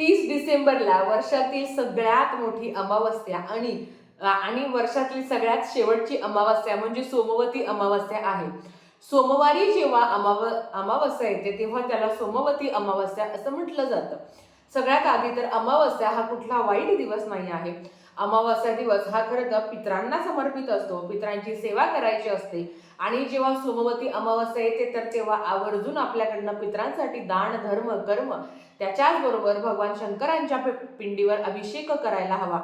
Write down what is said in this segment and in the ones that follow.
तीस डिसेंबरला वर्षातील सगळ्यात मोठी अमावस्या आणि आणि वर्षातली सगळ्यात शेवटची अमावस्या म्हणजे सोमवती अमावस्या आहे. सोमवारी जेव्हा अमाव अमावस्या येते तेव्हा त्याला सोमवती अमावस्या असं म्हटलं जातं. सगळ्यात आधी तर अमावस्या हा कुठला वाईट दिवस नाही आहे. अमावस्या दिवस हा खरं तर पित्रांना समर्पित असतो. पित्रांची सेवा करायची असते. आणि जेव्हा सोमवती अमावस्या येते तर तेव्हा आवर्जून आपल्याकडनं पित्रांसाठी दान धर्म कर्म त्याच्याचबरोबर भगवान शंकरांच्या पि- पिंडीवर अभिषेक करायला हवा.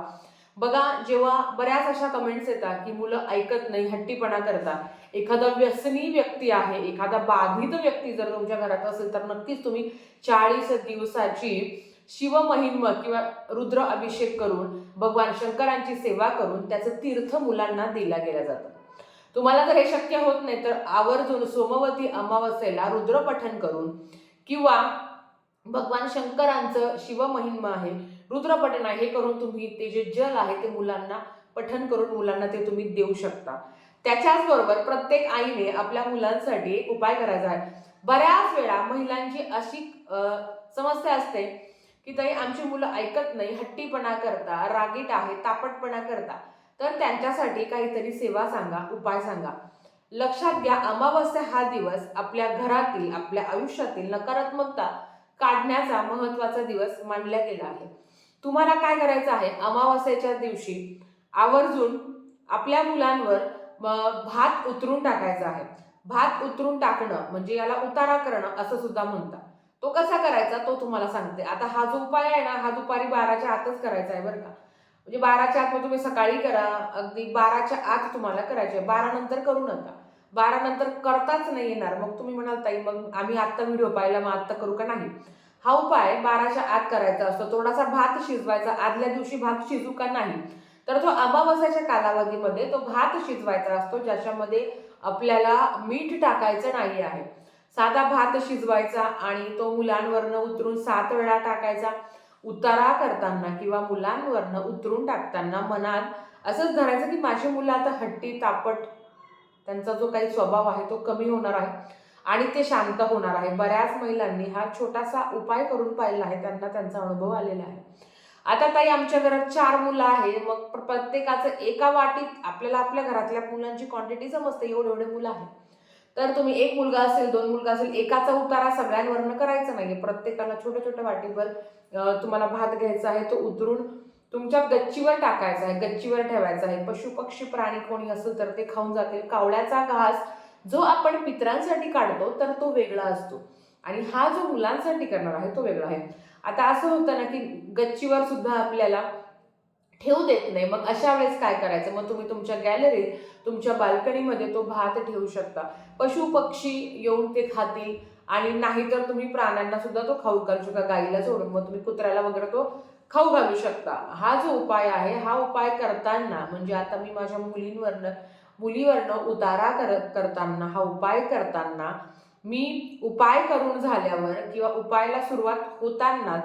बघा जेव्हा बऱ्याच अशा कमेंट्स येतात की मुलं ऐकत नाही हट्टीपणा करतात. एखादा व्यसनी व्यक्ती आहे एखादा बाधित व्यक्ती जर तुमच्या घरात असेल तर नक्कीच तुम्ही चाळीस दिवसाची शिवमहिम किंवा रुद्र अभिषेक करून भगवान शंकरांची सेवा करून त्याचं तीर्थ मुलांना दिला गेलं जातं. तुम्हाला जर हे शक्य होत नाही तर आवर्जून सोमवती अमावस्येला रुद्रपठन करून किंवा भगवान शंकरांचं शिवमहिमा आहे रुद्रपठन आहे हे करून तुम्ही ते जे जल आहे ते मुलांना पठन करून मुलांना ते तुम्ही देऊ शकता. त्याच्याच बरोबर प्रत्येक आईने आपल्या मुलांसाठी एक उपाय करायचा आहे. बऱ्याच वेळा महिलांची अशी समस्या असते की ताई आमची मुलं ऐकत नाही हट्टीपणा करता रागीट आहे तापटपणा करता. तर त्यांच्यासाठी काहीतरी सेवा सांगा उपाय सांगा. लक्षात घ्या अमावस्या हा दिवस आपल्या घरातील आपल्या आयुष्यातील नकारात्मकता काढण्याचा महत्त्वाचा दिवस मानला गेला आहे. तुम्हाला काय करायचं आहे? अमावस्येच्या दिवशी आवर्जून आपल्या मुलांवर भात उतरून टाकायचा आहे. भात उतरून टाकणं म्हणजे याला उतारा करणं असं सुद्धा म्हणतात. तो कसा करायचा तो तुम्हाला सांगते. आता हा जो उपाय आहे ना हा दुपारी बाराच्या आतच करायचा आहे बरं का. म्हणजे बाराच्या आत मग तुम्ही सकाळी करा अगदी बाराच्या आत तुम्हाला करायचे. बारा नंतर करू नका. बारा नंतर करताच नाही येणार. मग तुम्ही म्हणाल ताई मग आम्ही आत्ता व्हिडिओ पाहिला मग आत्ता करू का नाही? हा उपाय बाराच्या आत करायचा असतो. थोडासा भात शिजवायचा. आदल्या दिवशी भात शिजू का नाही? तर तो अमावस्याच्या कालावधीमध्ये तो भात शिजवायचा असतो ज्याच्यामध्ये आपल्याला मीठ टाकायचं नाही आहे. साधा भात शिजवायचा आणि तो मुलांवरनं उतरून सात वेळा टाकायचा. उतारा करताना किंवा मुलांवरनं उतरून टाकताना मनात असंच धरायचं की माझी मुलं आता हट्टी तापट त्यांचा जो काही स्वभाव आहे तो कमी होणार आहे आणि ते शांत होणार आहे. बऱ्याच महिलांनी हा छोटासा उपाय करून पाहिला आहे. त्यांना त्यांचा अनुभव आलेला आहे. आता ताई आमच्या घरात चार मुलं आहे मग प्रत्येकाचं एका वाटीत आपल्याला आपल्या घरातल्या मुलांची क्वांटिटी समजते. एवढे एवढे मुलं आहेत. तर तुम्ही एक मुलगा असेल दोन मुलगा असेल एकाचा उतारा सगळ्यांवरनं करायचा नाही प्रत्येकाला छोट्या छोट्या वाटीवर तुम्हाला भात घ्यायचा आहे तो उतरून तुमच्या गच्चीवर टाकायचा आहे गच्चीवर ठेवायचा आहे. पशु पक्षी प्राणी कोणी असेल तर ते खाऊन जातील. कावळ्याचा घास जो आपण पित्रांसाठी काढतो तर तो वेगळा असतो. आणि हा जो मुलांसाठी करणार आहे तो वेगळा आहे. आता असं होतं ना की गच्चीवर सुद्धा आपल्याला ठेवू देत नाही. मग अशा वेळेस काय करायचं? मग तुम्ही तुमच्या गॅलरीत तुमच्या बाल्कनीमध्ये तो भात ठेवू शकता. पशु पक्षी येऊन ते खातील आणि नाहीतर तुम्ही प्राण्यांना सुद्धा तो खाऊ घालू शकता. गाईला सोडून. मग तुम्ही कुत्र्याला वगैरे तो खाऊ घालू शकता. हा जो उपाय आहे हा उपाय करताना म्हणजे आता मी माझ्या मुलींवरनं मुलीवरनं उतारा करत करताना हा उपाय करताना मी उपाय करून झाल्यावर किंवा उपायाला सुरुवात होतानाच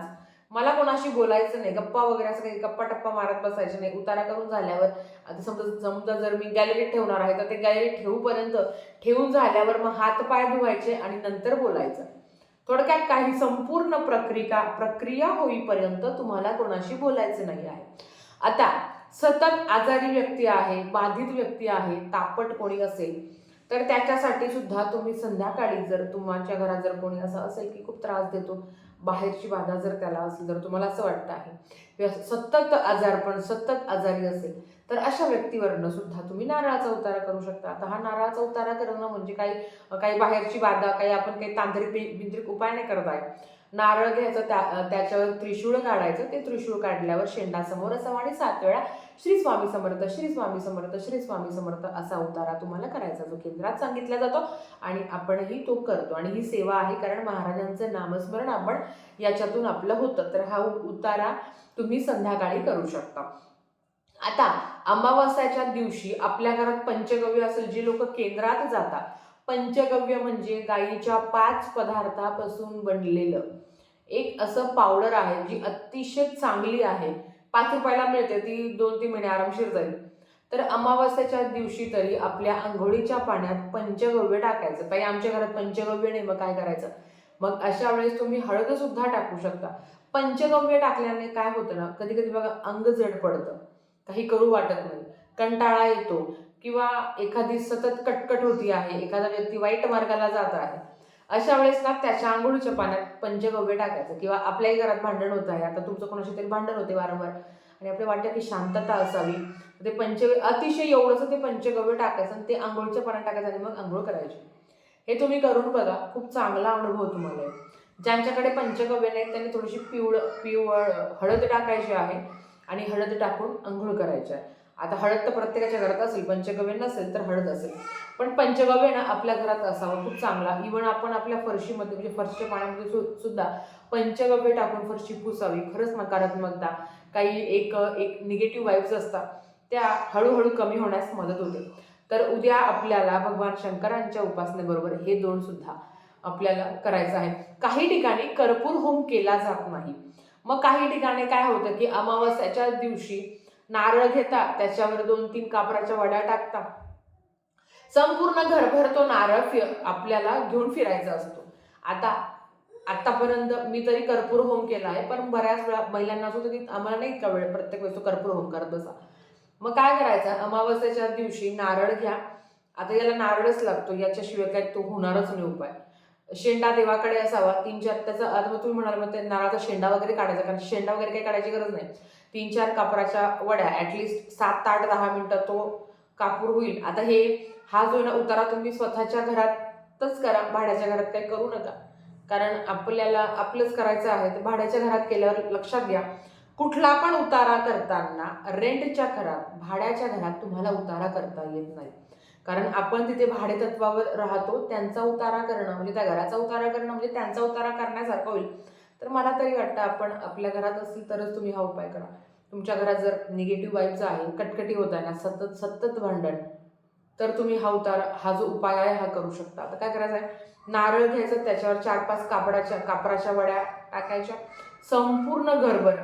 मला कोणाशी बोलायचं नाही गप्पा वगैरे असं काही गप्पा टप्पा मारत बसायचे नाही. उतारा करून झाल्यावर आता समजा समजा जर मी गॅलरीत ठेवणार आहे तर ते गॅलरीत ठेवूपर्यंत ठेवून झाल्यावर मग हात पाय धुवायचे आणि नंतर बोलायचं. थोडक्यात काही संपूर्ण प्रक्रिया प्रक्रिया होईपर्यंत तुम्हाला कोणाशी बोलायचं नाही आहे. आता सतत आजारी व्यक्ती आहे बाधित व्यक्ती आहे तापट कोणी असेल तर त्याच्यासाठी सुद्धा तुम्ही संध्याकाळी जर तुमच्या घरात जर कोणी असं असेल की खूप त्रास देतो बाहेरची बाधा जर त्याला असेल जर तुम्हाला असं वाटतं आहे. किंवा सतत आजारपण सतत आजारी असेल तर अशा व्यक्तीवरनं सुद्धा तुम्ही नारळाचा उतारा करू शकता. आता हा नारळाचा उतारा करणं म्हणजे काही काही बाहेरची बाधा काही आपण काही तांत्रिक बि- बिंत्रिक उपाय नाही करत आहे. नारळ घ्यायचं त्या त्याच्यावर त्रिशूळ काढायचं. ते त्रिशूळ काढल्यावर शेंडासमोर असावं असावा आणि सात वेळा श्री स्वामी समर्थ श्री स्वामी समर्थ श्री स्वामी समर्थ असा उतारा तुम्हाला करायचा जो केंद्रात सांगितला जातो. आणि आपणही तो करतो. आणि ही सेवा आहे कारण महाराजांचं नामस्मरण आपण याच्यातून आपलं होतं. तर हा उतारा तुम्ही संध्याकाळी करू शकता. आता अमावास्याच्या दिवशी आपल्या घरात पंचगव्य असेल जे लोक केंद्रात जातात. पंचगव्य म्हणजे गाईच्या पाच पदार्थापासून बनलेलं. एक असं पावडर आहे जी अतिशय चांगली आहे. पाच रुपयाला मिळते ती दोन तीन महिने आरामशीर जाईल. तर अमावास्याच्या दिवशी तरी आपल्या आंघोळीच्या पाण्यात पंचगव्य टाकायचं. ताई आमच्या घरात पंचगव्य नाही मग काय करायचं? मग अशा वेळेस तुम्ही हळद सुद्धा टाकू शकता. पंचगव्य टाकल्याने काय होतं ना कधी कधी बघा अंग जड पडतं. काही करू वाटत नाही. कंटाळा येतो. किंवा एखादी सतत कटकट होती आहे एखादा व्यक्ती वाईट मार्गाला जात आहे अशा वेळेस ना त्याच्या आंघोळीच्या पाण्यात पंचगव्य टाकायचं. किंवा आपल्याही घरात भांडण होत आहे आता तुमचं कोणाशी तरी भांडण होते वारंवार आणि आपल्या वाटतं की शांतता असावी ते पंचगव्य अतिशय एवढंसं ते पंचगव्य टाकायचं आणि ते आंघोळीच्या पाण्यात टाकायचं आणि मग आंघोळ करायची. हे तुम्ही करून बघा खूप चांगला अनुभव तुम्हाला ज्यांच्याकडे पंचगव्य नाही त्यांनी थोडीशी पिवळ पिवळ हळद टाकायची आहे आणि हळद टाकून आंघोळ करायची आहे. आता हळद तर प्रत्येकाच्या घरात असेल पंचगव्य नसेल तर हळद असेल. पण पंचगव्य ना आपल्या घरात असावं खूप चांगला. इवन आपण आपल्या फरशीमध्ये म्हणजे फरशीच्या पाण्यामध्ये सु- सुद्धा पंचगव्य टाकून फरशी पुसावी. खरंच नकारात्मकता. काही एक एक निगेटिव्ह वाईब्स असतात. त्या हळूहळू कमी होण्यास मदत होते. तर उद्या आपल्याला भगवान शंकरांच्या उपासनेबरोबर हे दोन सुद्धा आपल्याला करायचं आहे. काही ठिकाणी कर्पूर होम केला जात नाही. मग काही ठिकाणी काय होतं की अमावस्याच्या दिवशी नारळ घेता त्याच्यावर दोन तीन कापराच्या वड्या टाकता संपूर्ण घरभर तो नारळ फि आपल्याला घेऊन फिरायचा असतो. आता आतापर्यंत मी तरी कर्पूर होम केला आहे पण बऱ्याच वेळा महिलांना असं होतं की आम्हाला नाही इतका वेळ प्रत्येक वेळेस तो कर्पूर होम करत बसा. मग काय करायचं? अमावस्याच्या दिवशी नारळ घ्या. आता याला नारळच लागतो याच्याशिवाय काय तो होणारच नाही उपाय. शेंडा देवाकडे असावा तीन चार त्याचा आता तुम्ही म्हणाल मग ते नारळाचा शेंडा वगैरे काढायचा कारण शेंडा वगैरे काही काढायची गरज नाही. तीन चार कापराच्या वड्या ॲटलिस्ट सात आठ दहा मिनटं तो कापूर होईल. आता हे हा जो ना उतारा तुम्ही स्वतःच्या घरातच करा भाड्याच्या घरात काही करू नका. कारण आपल्याला आपलंच करायचं आहे तर भाड्याच्या घरात केल्यावर लक्षात घ्या कुठला पण उतारा करताना रेंटच्या घरात भाड्याच्या घरात तुम्हाला उतारा करता येत नाही. कारण आपण तिथे भाडे तत्वावर राहतो त्यांचा उतारा करणं म्हणजे त्या घराचा उतारा करणं म्हणजे त्यांचा उतारा करण्यासारखं होईल. तर मला तरी वाटतं आपण आपल्या घरात असेल तरच तुम्ही हा उपाय करा. तुमच्या घरात जर निगेटिव्ह वाईब्स आहे कटकटी होत आहे ना सतत सतत भांडण तर तुम्ही हा उतारा हा जो उपाय आहे हा करू शकता. आता काय करायचं आहे नारळ घ्यायचं त्याच्यावर चार पाच कापडाच्या कापराच्या वड्या टाकायच्या. संपूर्ण घरभर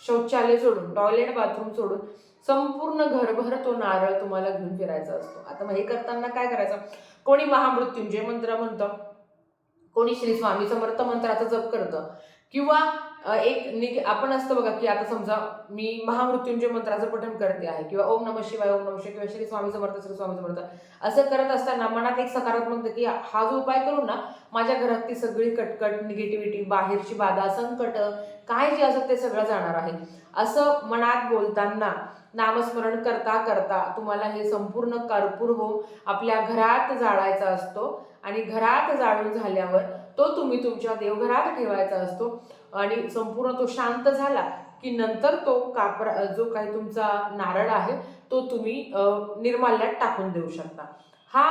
शौचालय सोडून टॉयलेट बाथरूम सोडून संपूर्ण घरभर तो नारळ तुम्हाला घेऊन फिरायचा असतो. आता मग हे करताना काय करायचं? कोणी महामृत्युंजय मंत्र म्हणतं कोणी श्री स्वामी समर्थ मंत्राचा जप करतं. किंवा एक निग आपण असतं बघा की आता समजा मी महामृत्युंजय मंत्राचं पठण करते आहे किंवा ओम नम शिवाय ओम नम शिवाय किंवा श्री स्वामी समर्थ श्री स्वामी समर्थ असं करत असताना मनात एक सकारात्मक की हा जो उपाय करू ना माझ्या घरात ती सगळी कटकट निगेटिव्हिटी बाहेरची बाधा संकट काय जे असत ते सगळं जाणार आहे. असं मनात बोलताना नामस्मरण करता करता तुम्हाला हे संपूर्ण कर्पूर होम आपल्या घरात जाळायचा असतो आणि घरात जाळून झाल्यावर तो तुम्ही तुमच्या देवघरात ठेवायचा असतो आणि संपूर्ण तो शांत झाला की नंतर तो कापरा जो काही तुमचा नारळ आहे तो तुम्ही निर्माल्यात टाकून देऊ शकता. हा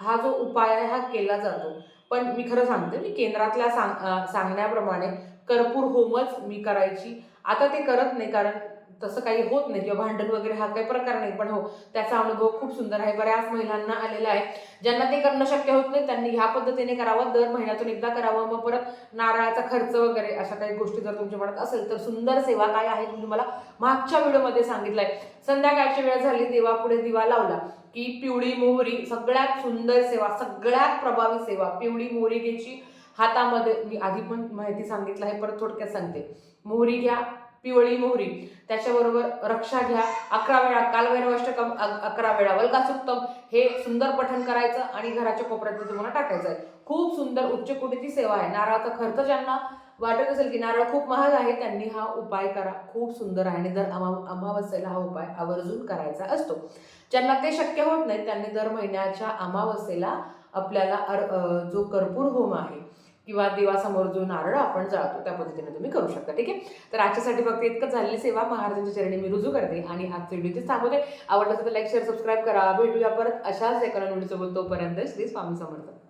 हा जो उपाय आहे हा केला जातो. पण मी खरं सांगते मी केंद्रातल्या सांग सांगण्याप्रमाणे कर्पूर होमच मी करायची आता ते करत नाही कारण तसं काही होत नाही किंवा भांडण वगैरे हा काही प्रकार नाही पण हो त्याचा अनुभव खूप सुंदर आहे. बऱ्याच महिलांना आलेला आहे. ज्यांना ते करणं शक्य होत नाही त्यांनी ह्या पद्धतीने करावं दर महिन्यातून एकदा करावं. मग परत नारळाचा खर्च वगैरे अशा काही गोष्टी जर तुमच्या मनात असेल तर सुंदर सेवा काय आहे मी तुम्हाला मागच्या व्हिडिओमध्ये सांगितलंय. संध्याकाळची वेळ झाली देवापुढे दिवा लावला की पिवळी मोहरी सगळ्यात सुंदर सेवा सगळ्यात प्रभावी सेवा पिवळी मोहरी घ्यायची. हातामध्ये मी आधी पण माहिती सांगितलं आहे परत थोडक्यात सांगते. मोहरी घ्या पिवळी मोहरी. त्याच्याबरोबर रक्षा घ्या अकरा वेळा कालभैरवाष्टकम अकरा वेळा वल्गासुक्तम हे सुंदर पठण करायचं आणि घराच्या कोपऱ्यात तुम्हाला टाकायचं आहे. खूप सुंदर उच्च कोटीची सेवा आहे. नारळाचा खर्च ज्यांना वाटत असेल की नारळ खूप महाग आहे त्यांनी हा उपाय करा. खूप सुंदर आहे आणि दर अमा अमावस्येला हा उपाय आवर्जून करायचा असतो. ज्यांना ते शक्य होत नाही त्यांनी दर महिन्याच्या अमावस्येला आपल्याला अर जो कर्पूर होम आहे किंवा देवासमोर जो नारळ आपण जाळतो त्या पद्धतीने तुम्ही करू शकता ठीक आहे? तर आजच्यासाठी फक्त इतकं झालेली सेवा. महाराजांच्या चरणी मी रुजू करते आणि आजचे व्हिडिओ ते थांबवते. आवडलं असेल तर लाईक शेअर सबस्क्राईब करा. भेटूया परत अशाच एका व्हिडिओ सोबत. तोपर्यंत श्री स्वामी समर्थ.